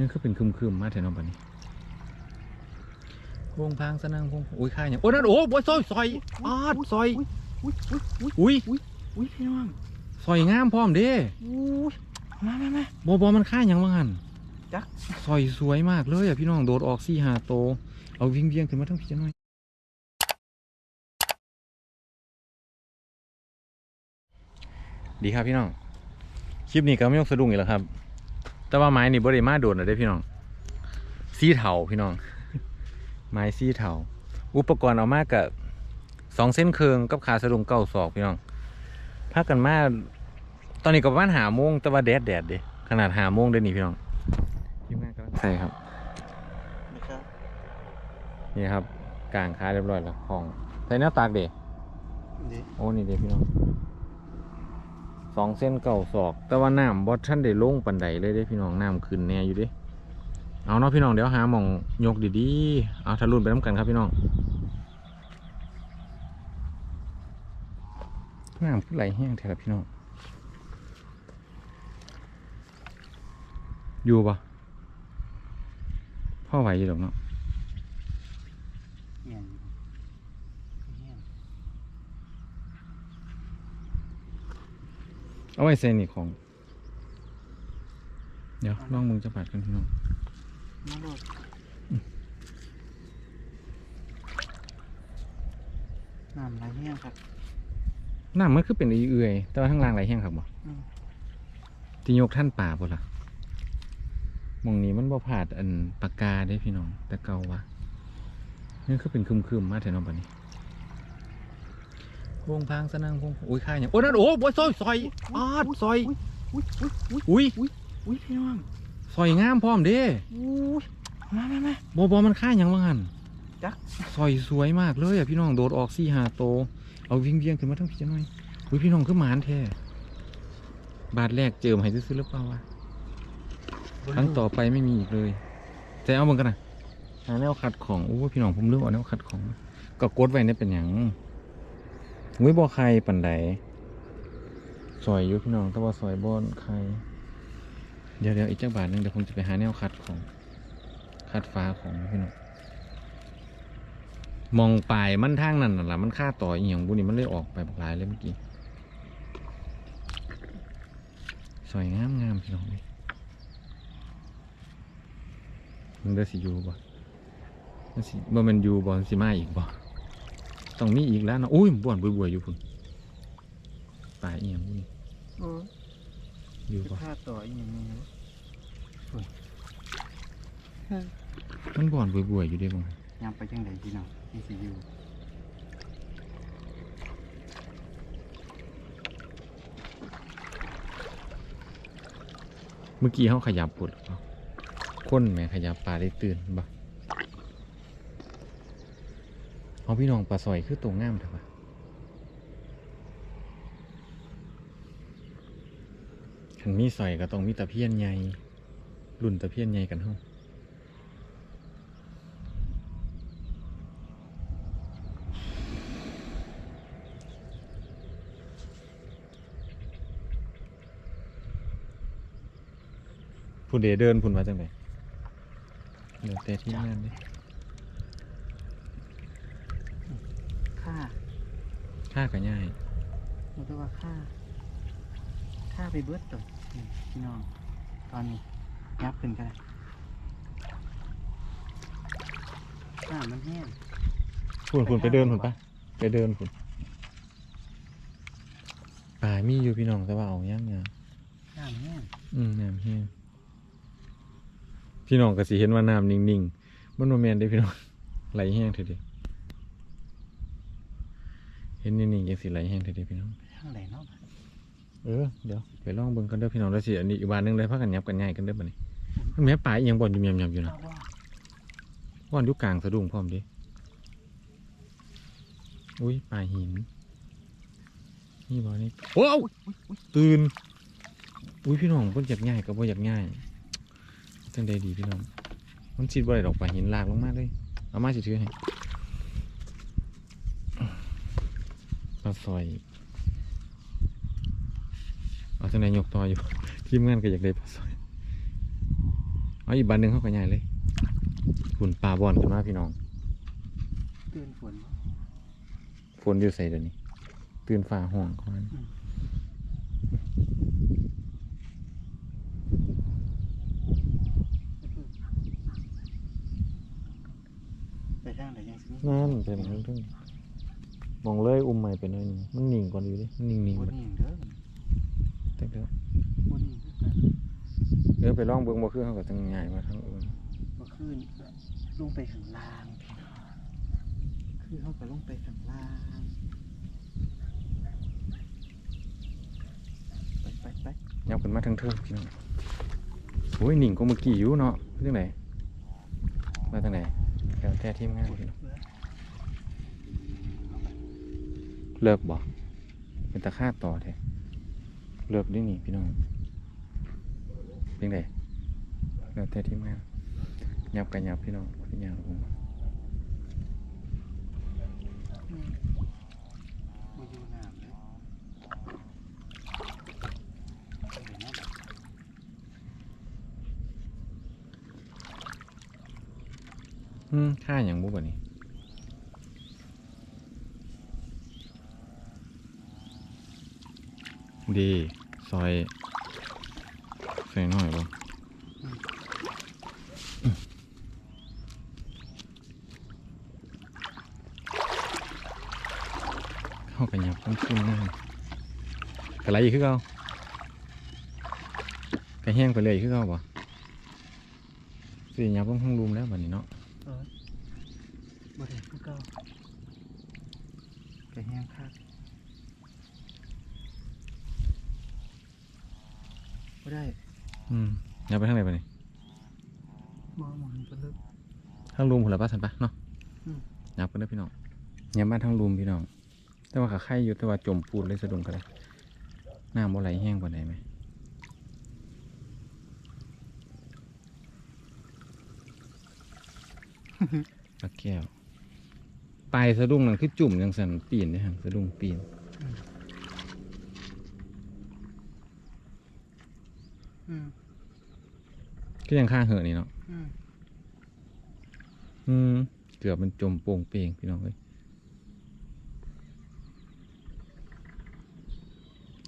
นี่คือเป็นคึมๆมาแถวน้องปานนี้พงพางสนังพงอุ้ยข้าอย่างโอ้นั่นโอ้บอยซอยซอยอาดซอยอุ้ยอุ้ยอุ้ยอุ้ยอุ้ยพี่น้องซอยงามพร้อมเด้อุ้ยมามามาบอบอมันค่าอย่างว่างันจ๊ะซอยสวยมากเลยอะพี่น้องโดดออกสี่หาโต เอาวิ่งเวียงขึ้นมาทั้งพี่จะหน่อยดีครับพี่น้อง คลิปนี้ก็ไม่ต้องสะดุ้งอีกแล้วครับ แต่ว่าไม้นี่บริมาโดดนะเด้พี่น้องซีเถาพี่น้อง ไม้ซีเถาอุปกรณ์เอามากกับสองเส้นเคืองกับขาสะดุ้งเก้าศอกพี่น้องพากันมาตอนนี้ก็ประมาณหาโมงแต่ว่าแดดแดดเด้ขนาดหาโมงเด้นี่พี่น้องทีมงานกำลังใช่ครับนะครับนี่ครับกลางค้าเรียบร้อยแล้วของใส่หน้าตากเด้นี่โอ้นี่เด้พี่น้อง สองเส้นเก่าศอก แต่ว่าน้ำบอท่านได้ลงปันไดเลยเด้พี่น้องน้ำขึ้นแน่อยู่เด้เอาเนาะพี่น้องเดี๋ยวหาหมองยกดีๆเอาทะลุนไปน้ำกันครับพี่น้องน้ำขึ้นไหลแห้งแท้ละพี่น้องอยู่ปะพ่อไหวอยู่หรอกเนาะ เงี้ยเงี้ย เอาไว้เซนนี่ของ เดี๋ยวลองมึงจะปัดกันพี่น้องมาโลดน้ำไหลแห้งครับน้ำมันคือเป็นอีเอื่อยแต่ว่าทั้างล่างไหลแห้งครับบ่อืมที่ยกท่านป่าบ่ล่ะหมองนี้มันบ่ผาดอันปากกาได้พี่น้อง แต่เก่าวะนี่คือเป็นคึมๆมาแถวน้องปานนี้ พงพางสนังพงอุ้ยข้าอย่างโอ้นั่นโอ้บอยซอยซอยอาดซอยอุ้ยอุ้ยอุ้ยอุ้ยอุ้ยพี่น้องซอยงามพร้อมเด้อุ้ยมามามาบอบอมันค่าอย่างว่างันจ๊ะซอยสวยมากเลยอะพี่น้องโดดออกสี่หาโต เอาวิ่งเวียงขึ้นมาทั้งพี่จะหน่อยอุ้ยพี่น้องคือหมานแท้บาทแรกเจิมให้ซื้อหรือเปล่าวะครั้งต่อไปไม่มีอีกเลยแต่เอาบิ่งกันนะหาแนวขัดของอู้พี่น้องผมเลือกเอาแนวขัดของ ก็กดไว้เนี่ยเป็นอย่าง อุ้ยบ่อใครปันใดซอยยูพี่น้องแต่ว่าซอยบ่อนใครเดี๋ยวเดี๋ยวอีกจักบาทหนึงเดี๋ยวผมจะไปหาแนวขัดของขัดฟ้าของพี่น้องมองปลายมันทางนั่นน่ะล่ะมันค่าต่ออีหยังบุนี่มันเลยออกไปบักหลายเลยเมื่อกี้สวยงามงามพี่น้องเลยมันได้สิยูบ่มันสิบ่แมันยูบ่มันสิมาอีกบ่ ต้องมีอีกแล้วเนาะอุ้ยบ่วนบวยๆอยู่พุ่นปลายอีหยังบุนี่โอ้ยอยู่จะบ่พาต่ออีกอย่างนี้นะโอ้ยมันบ่วนบวยๆอยู่เด้บ่ยังไปจังไดพี่น้องนี่สิอยู่เมื่อกี้เขาขยับปุดคนแหม่ขยับปลาได้ตื่นบ่ เอาพี่น้องปลาซอยคือตัวงามเถอะปะขันมีซอยก็ต้องมีตะเพียนใหญ่รุ่นตะเพียนใหญ่กันเฮาผู้เดเดินพุ่นมาจังไดเดี๋ยวแต่ที่งานด้ ค่าค่าก็ง่ายเราจะว่าค่าค่าไปเบิดตัวนี่พี่น้องตอนนี้ยับขึ้นกันค่ามันแห้งพุ่นพุ่นไปเดินพุ่นปะไปเดินพุ่นป่ามีอยู่พี่น้องแต่ว่าเอาย่างเนี่ยค่ามันแห้งอืมน้ำแห้งพี่น้องก็สิเห็นว่าน้ำนิ่งๆมันโมเมนได้พี่น้องไหลแห้งเถิดเดิ เห็นนิ่งๆยังสิไหลแห้งเถิดเดิพี่น้องข้างไหนเนาะเออเดี๋ยวไปลองเบิ่งกันเด้อพี่น้องแล้วสิอันนี้อีกวันหนึงเลยพากันยับกันง่ายกันเด้อบัดนี้มันแม่ป่าอีหยังบ่อนอยู่ยำๆอยู่นะเอาว่าว่อนอยู่กลางสะดุ้งพร้อมเดิอุ้ยป่าหินนี่บ่นี่โอ้วตื่นอุ้ยพี่น้องเพิ่นอยากง่ายก็บ่อยากง่ายจังใดดีพี่น้องมันชิดบ่ได้ดอกป่าหินลากลงมาเลยเอามาสิถือให้ ปลาซอยเอาจังไดยกต่ออยู่ ทีมงานก็อยากได้ปลาซอยเเอาอีกบานหนึ่งเข้าไปใหญ่เลยฝุ่นปลาบอนขึ้นมาพี่น้อง ตื่นฝนฝนอยู่ใส่เดี๋ยวนี้ ตื่นฝ่าห้องก่อนไปทางไหนยังสินั่นเป็นเรื่อง มองเลยอุ้มใหม่ไปหน่อยหนึงมันนิ่งก่อนอยู่ดิมันนิ่งนิ่งบๆนไปนี่เด้อแต่เดี๋ยวบนนี่คือกันเออไปลองเบิ่งบ่คือเขาก็จังง่ายมาทางอื่นเมื่อคืนลงไปข้างล่างพี่น้องคือเขาก็ลงไปข้างล่าง ไปไปไปยับขึ้นมาทางเทิงพี่น้องโอ้ยนิ่งก็เมื่อกี้อยู่เนาะไปทางไหนมาทางไหนแล้วแต่ทีมงานพี่น้อง เลิกบ่เป็นตะค่าต่อแท้เลิกได้วยนี่พี่น้องเป็นไงแล้วแต่ที่มายับกันยับพี่น้องพี่ยางลงมอืมบ่อยู่น้ำเลยเดี๋ยวนะบัดอืมค่าอย่างบุบ่นี่ ดีซอยใส่หน่อยบ่เข้ากันยับต้องขึ้นง่ายกระไรอีกคือเก่ากระแห้งไปเลยอีกคือเก่าบ่สิยับต้องห้องรูมแล้วบัดนี้เนาะเออบ่ได้คือเก่าไปแห้งคักบ่ ได้อืมยับไปทางไหนบัดนี้มองมันเป็นลึก ทางรูมผลป้าสันปะเนาะอืม ยับกันเด้อพี่น้องยับมาทางรูมพี่น้อง แต่ว่าขาไข่อยู่แต่ว่าจมปูดเลยสะดุ้งกันเลยน้ำบ่ไหลแห้งกว่าไหนไหมปลาแก้วปลายสะดุ้งนั่นคือจุ่มยังสันปีนเนี่ยฮะสะดุ้งปีนอืม ก็ยังข้างเหอะนี่เนาะอืมอืมเกือบมันจมโป่งเปงพี่น้องเอ้ย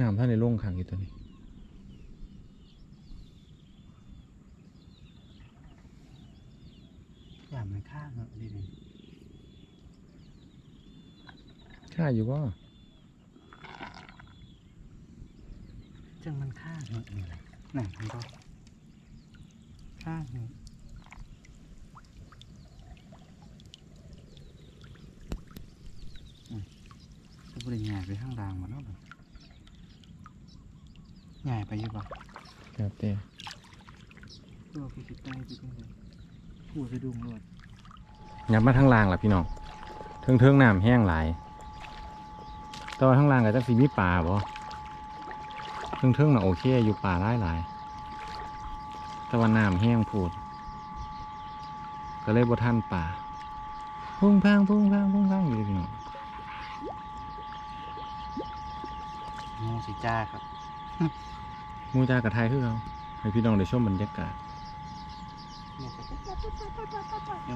น้ำท่านในโล่งขังอยู่ตัวนี้อย่ามันข้างเหอะดินี่ข้าอยู่ว่าจังมันข้างเหอะนี่แหละ นั่นมันก็ข้างเหอะอืมจะบริง่ายไปข้างล่างมาเนาะบัดง่ายไปอยู่ปะครับแต่เพื่อพี่คิดใต้ไปจังเลยพูดสะดุ้งรดยับมาทางล่างล่ะพี่น้องเทิงเทิงๆน้ำแห้งหลายแตว่าทางล่างก็จะสีมีป่าบ่เทิงเทิงๆน่ะโอเค อยู่ป่าหลายหลายๆแต่ว่าน้ำแห้งพูด ก็เลยบ่ทันป่า พุ่งพังพุ่งพังพุ่งพังอยู่เลยพี่น้องงูสิจ้าครับหมูจากระไทยคือเขาให้พี่น้องได้ชมบรรยากาศ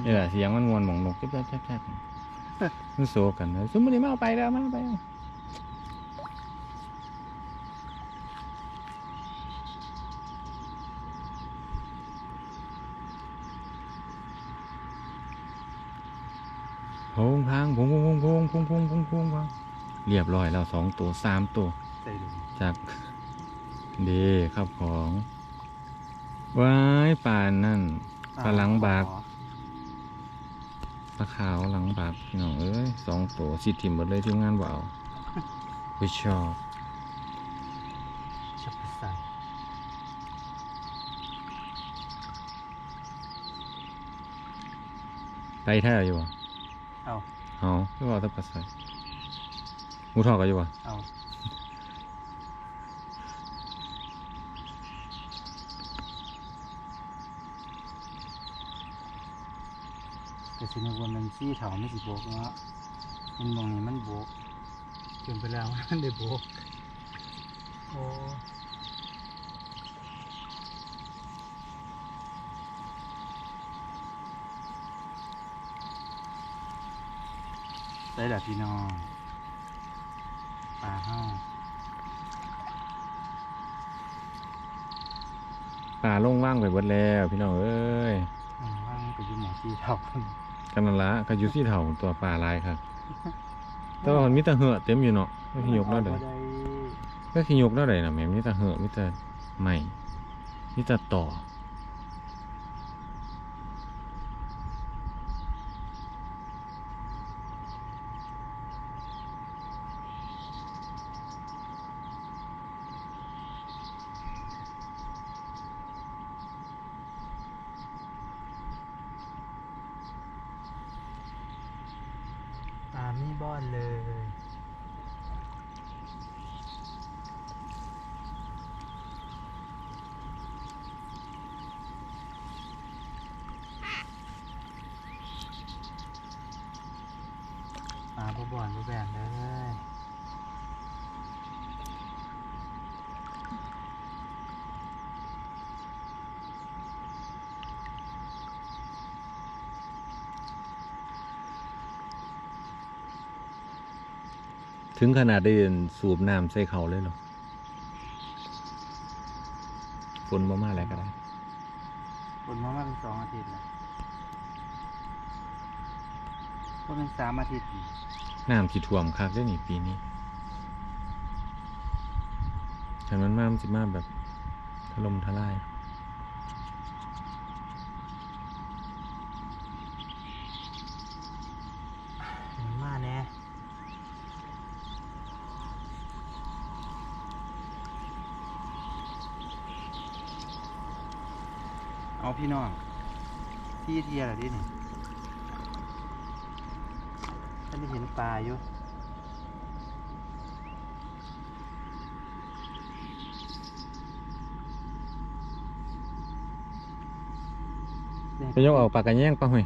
นี่แหละเสียงมันมวนหมองนกแจ๊บแจ๊บแจ๊บแจ๊บมันโซกันนะสมมติมาเอาไปแล้วมาเอาไปแล้ว พงพังพงพงพงพงพงพงพงพงพงเรียบร้อยแล้วสองตัวสามตัวจากเดครับของว้ายป่านนั่นปลาหลังบากปลาขาวหลังบากพี่น้องเอ้ยสองตัวสิทิมหมดเลยทีมงานบ่เอาไปชอบจะไปใส่ไตแท้อยู่บ่ เอาเอาคือว่าแตะปัสใส่หมูทอดก็อยู่บ่เอาแต่สินวนมันซี่เถาไม่สิโบกเนาะมันมองนี่มันโบกจนไปแล้วมันได้โบกโอ้ ได้ดับพี่น้องปลาเฮ้าป่าลงว่างไปเบิดแล้วพี่น้องเอ้ยอืมว่างไปอยู่หมองที่เท่ากันนั่นละก็อยู่ที่เถ่าตัวป่าหลายครับแต่ว่ามันมีแต่เหือะเต็มอยู่เนาะไม่ขี้ยกแล้วเด้อออกบ่ได้ก็ขี้ยกแล้วเด้น่ะแหม่มีแต่เหือะมีแต่ใหม่มีแต่ต่อ ปลามีบ้อนเลย ปลา บ่อนบ่แบนเลยถึงขนาดได้สูบน้ำใส่เขาเลยเหรอฝนบ่มากแล้วก็ได้ ฝนมามาเป็นสองอาทิตย์แล้ว ก็เป็นสามอาทิตย์น้ำที่ท่วมคักได้อนี่ปีนี้ฉันมันมามันสิมาแบบถล่มทลายมันมาแน่เอาพี่น้องที่เทียอะไรดิเนี่ย ท่านได้เห็นปลาอยู่ไปยกเอาปากกระแยงปะเฮ้ย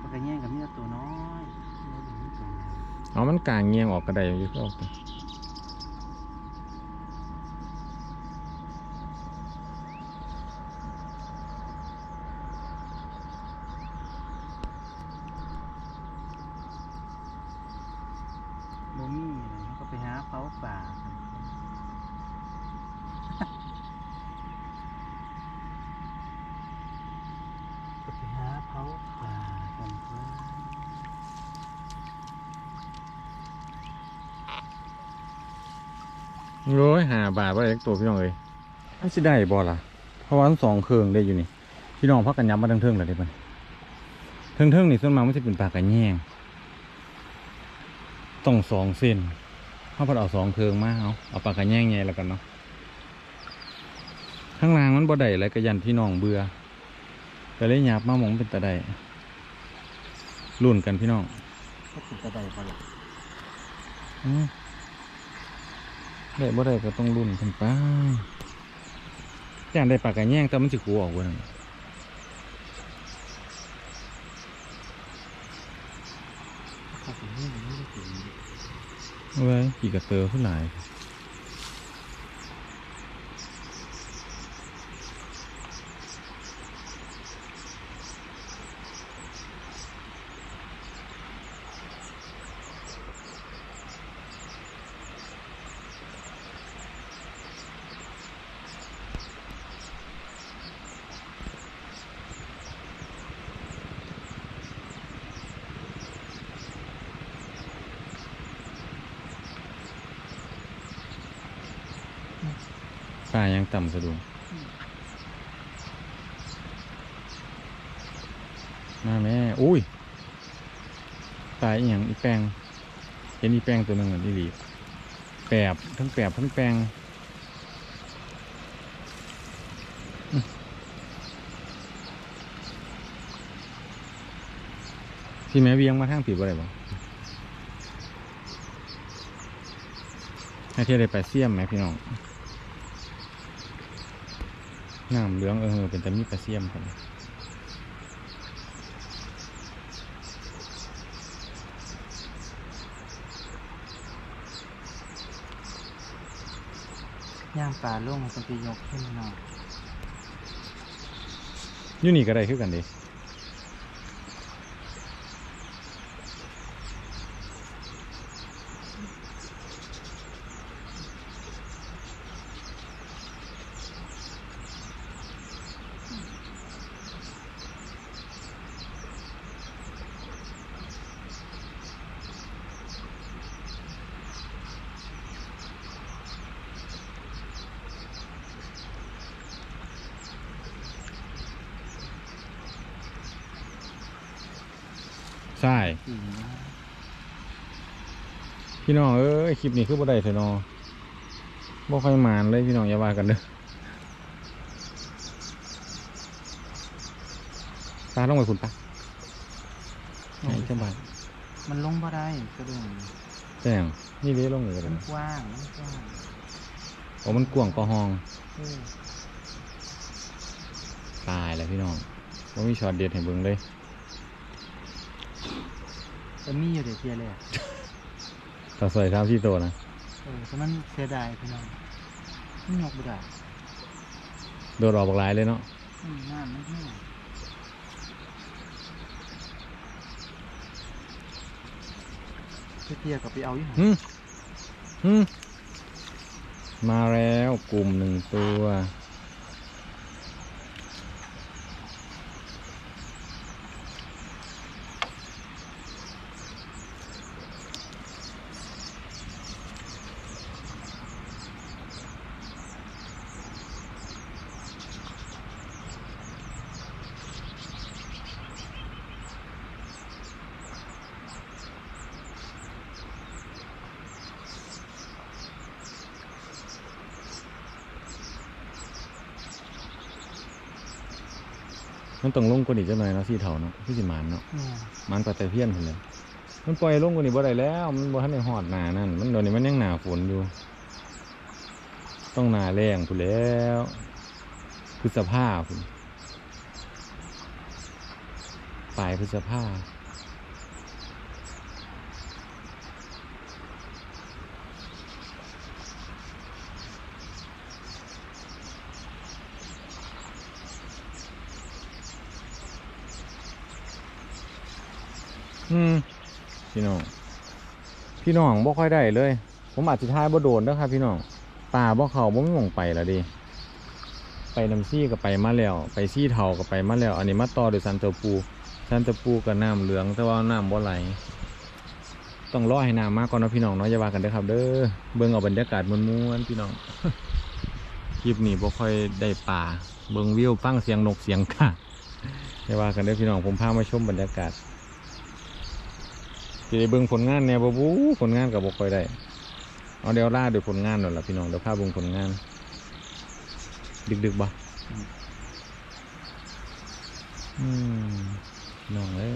ปลากระแยงกับมีแต่ตัวน้อยไม่ได้มีตัวใหญ่เอามันกลางเงียงออกกระไดอยู่ก็ออกไป บ่มีเลยเขาก็ไปหาเผาป่ากัน ก็ไปหาเผาป่ากันเพื่อน โอ้ยหาบาทว่าเล็กตัวพี่น้องเอ้ยมันสิได้บ่ล่ะ เพราะว่ามันสองเครื่องได้อยู่นี่ พี่น้องพักกันยับมาทั้งเทิงๆเลยได้ปะเทิงเทิงๆนี่ส่วนมากมันจะเป็นปากกระแยงต้องสองเส้นเขาพอเอาสองเครื่องมาเอาเอาปากกระแยงไงแล้วกันเนาะข้างล่างมันบ่ได้อะไรกระยันพี่น้องเบื่อก็เลยหยับมาหมองเป็นตะได้รุ่นกันพี่น้องก็ถึงจะได้พอละอืม ได้บ่ได้ก็ต้องรุ่นกันไปอย่างได้ปากกระแยงแต่มันสิขูออกเว้ยถ้าถึงนี่มันไม่ได้ถึงเอาไว้กี่กระเตอขึ้นหลายายังต่ำสะดวกมาแม่อุ้ย ตายอย่างอีแปงเห็นอีแปงตัวหนึ่งอะอีหลีแปบทั้งแปบทั้งแปงอื้อที่แม่เวียงมาทางผีบ่ได้บ่ให้เที่ยวได้ไปเสี่ยมไหมพี่น้อง น้ำเหลืองเออเป็นแต่มีปลาเสียมกันย่างปลาล่วงมันไปยกขึ้นหน่อยอยู่นี่ก็ได้คือกันเดิ ใช่อืมพี่น้องเอ้ยคลิปนี้คือบ่ได้เถอะเนอบ่ค่อยมานเลยพี่น้องอย่าว่ากันเด้อปลาลงไปคุณปะไหนจังบาดมันลงบ่ได้กระดุมแจ้งนี่เด้ลงเลยกันมันกว้างมันกว้างโอ้มันกว้างกว่าห้องเออตายแล้วพี่น้องว่ามีช็อตเด็ดให้เบิ่งเลย แต่มีอยู่เดี๋ยวเทียเลยอะต่อสวยสามที่โตนะเออแต่มันเสียดายพี่น้องมันยกบ่ได้โดดออกบักหลายเลยเนาะอืมน้ำมันแห้งเทียกับไปเอาอยู่หั่นหึหึมาแล้วกลุ่มหนึ่งตัว มันต้องลงกว่านี้จังหน่อยเนาะสี่เท่าเนาะพี่สิหมานเนาะเนี่ยหมันปลาตะเพียนพุ่นเลยมันปล่อยลงกว่านี้บ่ได้แล้ว มันบ่ทันได้ฮอดหน้านั่นมันเดี๋ยวนี้มันยังหน้าฝนอยู่ ต้องหน้าแรงพุ่นแล้วพฤษภาพุ่นปลายพฤษภา อืมพี่น้อง พี่น้องบ่ค่อยได้เลย ผมอาจจะทายบ่โดนเด้อครับ พี่น้องป่าบ่เขาบ่มีหม่องไปละดิไปน้ำซี่ก็ไปมาแล้ว ไปซี่เทาก็ไปมาแล้ว อันนี้มาต่อโดยซันเตอร์ปูซันเตอร์ปูกับน้ำเหลืองแต่ว่าน้ำบ่ไหลต้องรอให้น้ำมากก่อนนะพี่น้องเนาะอย่าว่ากันเด้อครับ เด้อเบิ่งเอาบรรยากาศม่วนๆพี่น้องคลิปนี้บ่ค่อยได้ป่าเบิ่งวิวฟังเสียงนกเสียงกาอย่าว่ากันเด้อพี่น้องผมพามาชมบรรยากาศ สิได้เบิ่งผลงานแหน่ยบ่บูผลงานก็บ่ค่อยได้เอาเดี๋ยวล่าด้วยผลงานหนั่นล่ะพี่น้องเดี๋ยวพาเบิ่งผลงาน ดึกๆบ่อืมพี่น้องเอ้ย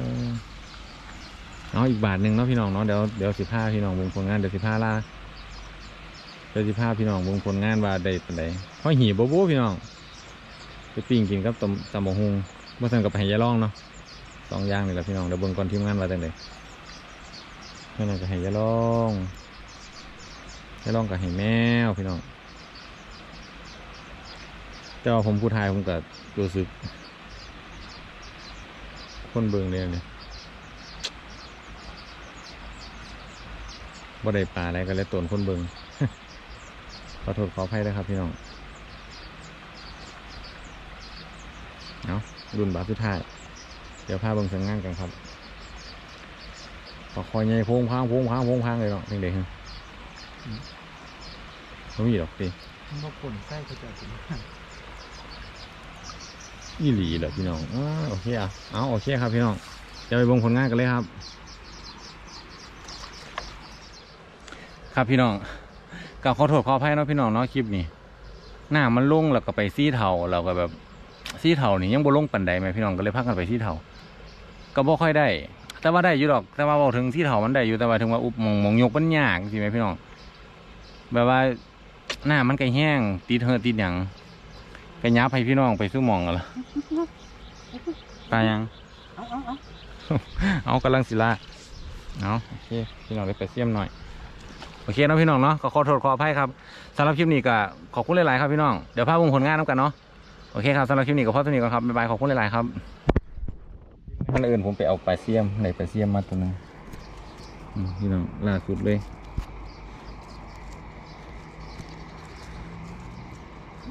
เอาอีกบาทหนึ่งเนาะพี่น้องเนาะเดี๋ยวเดี๋ยวสิพาพี่น้องเบิ่งผลงานเดี๋ยวสิพาล่าเดี๋ยวสิพาพี่น้องเบิ่งผลงานว่าได้ปานใดเพราะหีบบ่บูพี่น้องไปปิ้งกินกับตำตำบักหุ่งบ่ซั่นก็ไปให้ยายรองเนาะสองอย่างนี่แหละพี่น้องเดี๋ยวเบิ่งก่อนทีมงานว่าจังได พี่น้องก็ให้ยาลองยาลองก็ให้แมวพี่น้องแต่ว่าผมผู้ทยผมก็รู้สึก คนเบิ่งเลยเนี่ยบ่ได้ปลาอะไรก็เลยตนคนเบิ่งขอโทษขออภัยด้ครับพี่น้องเอารุ่นบาสุดท้าย เดี๋ยวพาเบิ่งสังงานกันครับ ปลาคอยใหญ่โพงพางโพงพางโพงพางเลยเนาะเด็กๆฮะไม่มีหรอกสิมันบ่ผลไส้เขาจะกินอีหลีเหรอพี่น้องอ้าโอเคอะเอาโอเคครับพี่น้องจะไปเบงผลงานกันเลยครับ ครับพี่น้องกับขอโทษขออภัยเนาะพี่น้องเนาะคลิปนี้หน้ามันลงแล้วก็ไปซี่เทาเราก็แบบซี่เทานี่ยังบ่ลงปันใดไหมพี่น้องก็เลยพักกันไปซี่เทาก็บ่ค่อยได้ แต่ว่าได้อยู่ดอก แต่ว่าบอกถึงซี่เทามันได้อยู่แต่ว่าถึงว่าอุบหมองหมองยกมันยากใช่ไหมพี่น้องแบบว่าหน้ามันก็แห้งติดเหือติดหยังก็ยับให้พี่น้องไปสู้หมองกันละตายยัง เอาเอาเอาเอากำลังศิลาเอาโอเคพี่น้องได้ไปเสี่ยมหน่อยโอเคเนาะพี่น้องเนาะก็ขอโทษขออภัยครับสำหรับคลิปนี้ก็ขอบคุณหลายๆครับพี่น้องเดี๋ยวพาพวงผลงานน้ำกันเนาะโอเคครับสำหรับคลิปนี้ก็พอตัวนี้ก่อนครับบ๊ายบายขอบคุณหลายๆครับ ท่านอื่นผมไปเอาปลาเสี่ยมในปลาเสี่ยมมาตัวหนึงอืมพี่น้องล่าสุดเลย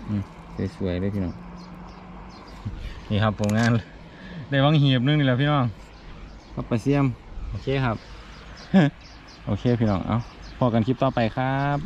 อืมสวยๆเลยพี่น้อง นี่ครับผลงานได้วังหีบนึงนี่แหละพี่น้องก็ปลาเสี่ยม โอเคครับ โอเคพี่น้อง เอาพอกันคลิปต่อไปครับ